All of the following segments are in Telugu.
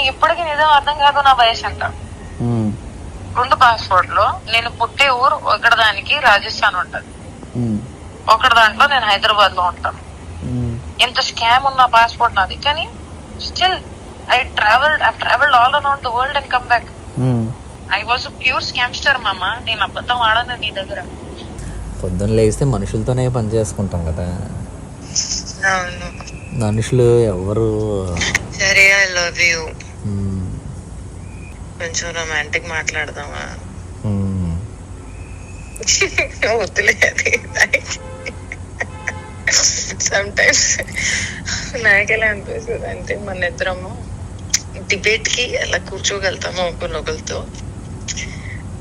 నీకు ఇప్పటికీ నిజం అర్థం కాదు నా వయసు అంట. ఉమ్, రెండు పాస్పోర్ట్లో నేను పుట్టే ఊరు ఒకటి దానికి రాజస్థాన్ ఉంటది. ఒకటి దాంట్లో నేను హైదరాబాద్లో ఉంటాను. ఎంత స్కామ్ ఉన్న పాస్పోర్ట్ నాది. కానీ still I travelled I travelled all around the world and come back. I was pure scamster మామ. నేను అబద్ధం ఆడను నీ దగ్గర. పొద్దున్న లేస్తే మనుషులతోనే పని చేసుకుంటాం కదా. మనుషులు ఎవరు? సరే ఐ లవ్ యూ కొంచెం రొమాంటిక్ మాట్లాడదామా. వద్దులే అది. సమ్ టైమ్స్ నాకెలా అనిపిస్తుంది అంటే మన ఇద్దరము డిబేట్కి ఎలా కూర్చోగలుగుతాము ఒకరినొకరితో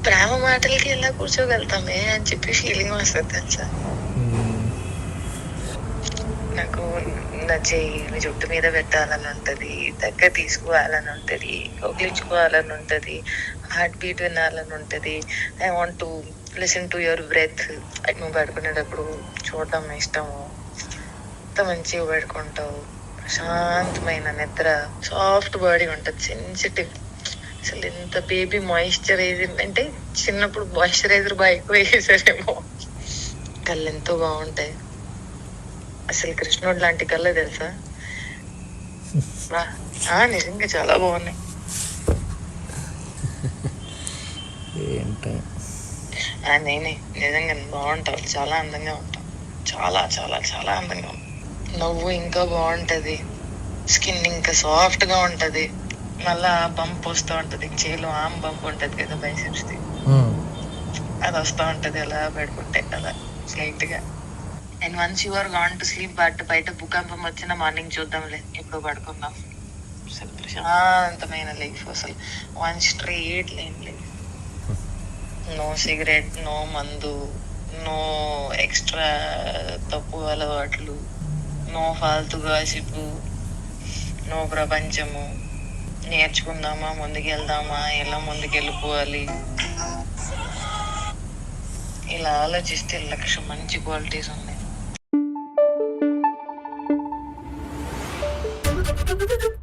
ప్రేమ మాటలకి ఎలా కూర్చోగలుగుతామే అని చెప్పి ఫీలింగ్ వస్తుంది తెలుసా నాకు చేయి మీ జుట్టు మీద పెట్టాలని ఉంటది. దగ్గర తీసుకోవాలని ఉంటది. కౌగిలించుకోవాలని ఉంటది. హార్ట్ బీట్ వినాలని ఉంటది. I want to listen to your breath నువ్వు పడుకునేటప్పుడు చూడడం ఇష్టము. అంత మంచిగా పడుకుంటావు. ప్రశాంతమైన నిద్ర. సాఫ్ట్ బాడీ ఉంటుంది. సెన్సిటివ్ అసలు ఎంత బేబీ మాయిశ్చరైజర్ అంటే చిన్నప్పుడు మాయిశ్చరైజర్ బాగా ఎక్కువ వేసేసారేమో కళ్ళు ఎంతో బాగుంటాయి. అసలు కృష్ణుడు లాంటి కళ్ళే తెలుసా? నిజంగా చాలా బాగున్నాయి. ఏంటి? నేనే నిజంగా బాగుంటావు చాలా అందంగా ఉంటావు చాలా చాలా చాలా అందంగా ఉంటావు నవ్వు ఇంకా బాగుంటది. స్కిన్ ఇంకా సాఫ్ట్గా ఉంటది. మళ్ళా బంప్ వస్తూ ఉంటది చేలో ఆమ్ బంప్ ఉంటది కదా బైసెప్స్ అది వస్తూ ఉంటది అలా పడుకుంటే అలా స్లైట్గా and once your gone to sleep but బయట భూకంపం వచ్చిన మార్నింగ్ చూద్దాంలే. ఎప్పుడు పడుకుందాం. అసలు ప్రశాంతమైన లైఫ్ అసలు. One straight line life no cigarette no మందు నో ఎక్స్ట్రా తప్పు అలవాట్లు నో ఫాల్తు గాసిపు నో ప్రపంచము. నేర్చుకుందామా ముందుకెళ్దామా ఎలా ముందుకెళ్ళిపోవాలి? ఇలా ఆలోచిస్తే లక్ష మంచి క్వాలిటీస్ ఉన్నాయి. Thank you.